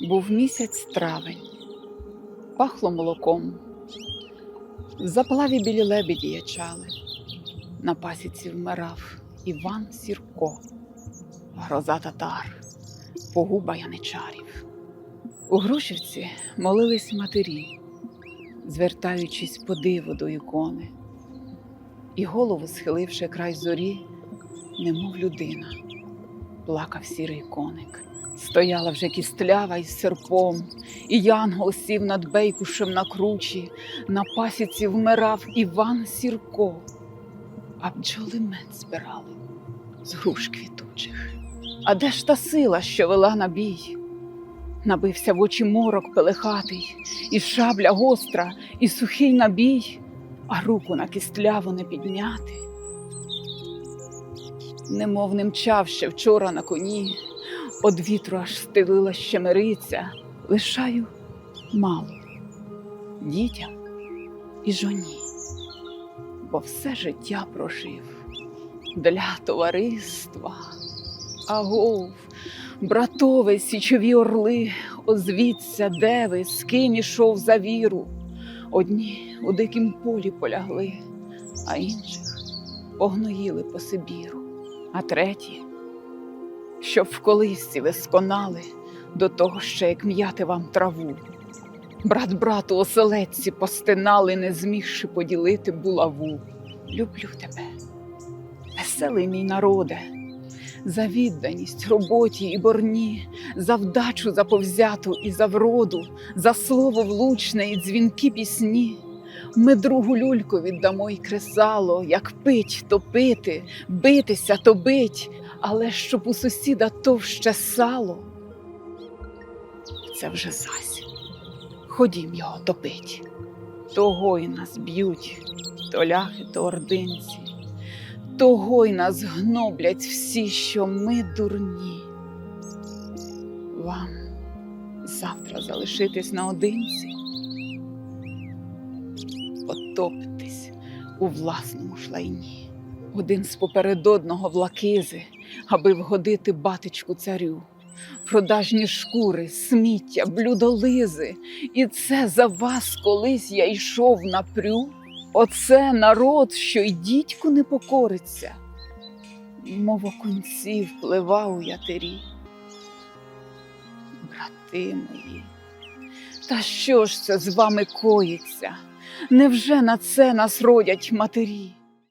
Був місяць травень, пахло молоком. Заплаві білі лебеді ячали, на пасіці вмирав Іван Сірко, гроза татар, погуба яничарів. У Грушівці молились матері, звертаючись по диву до ікони, і голову схиливши край зорі, немов людина, плакав сірий коник. Стояла вже кістлява із серпом, і янгол сів над бейкушем на кручі, на пасіці вмирав Іван Сірко, а бджоли мед збирали з груш квітучих. А де ж та сила, що вела на бій? Набився в очі морок пелехатий, і шабля гостра, і сухий набій, а руку на кістляву не підняти. Немов не мчав ще вчора на коні, Од вітру аж стелила щемериця, лишаю мало дітям і жоні, бо все життя прожив для товариства. Агов, братове, січові орли, озвіться, де ви, з ким ішов за віру. Одні у дикім полі полягли, а інших погноїли по Сибіру, а треті щоб в колисці ви сконали до того ще, як м'яти вам траву. Брат брату оселедці постинали, не змігши поділити булаву. Люблю тебе, веселий мій народе, за відданість роботі і борні, за вдачу заповзяту і за вроду, за слово влучне і дзвінки пісні. Ми другу люльку віддамо й кресало, як пить, то пити, битися, то бить, але щоб у сусіда товще сало. Це вже зась. Ходім його топить. Того й нас б'ють, то ляхи, то ординці, того й нас гноблять всі, що ми дурні. Вам завтра залишитись наодинці, потоптись у власному шлайні. Один з поперед одного влакизи, аби вгодити батечку царю. Продажні шкури, сміття, блюдолизи, і це за вас колись я йшов напрю. Оце народ, що й дідьку не покориться, мов окунці вплива у ятері. Брати мої, та що ж це з вами коїться? Невже на це нас родять матері?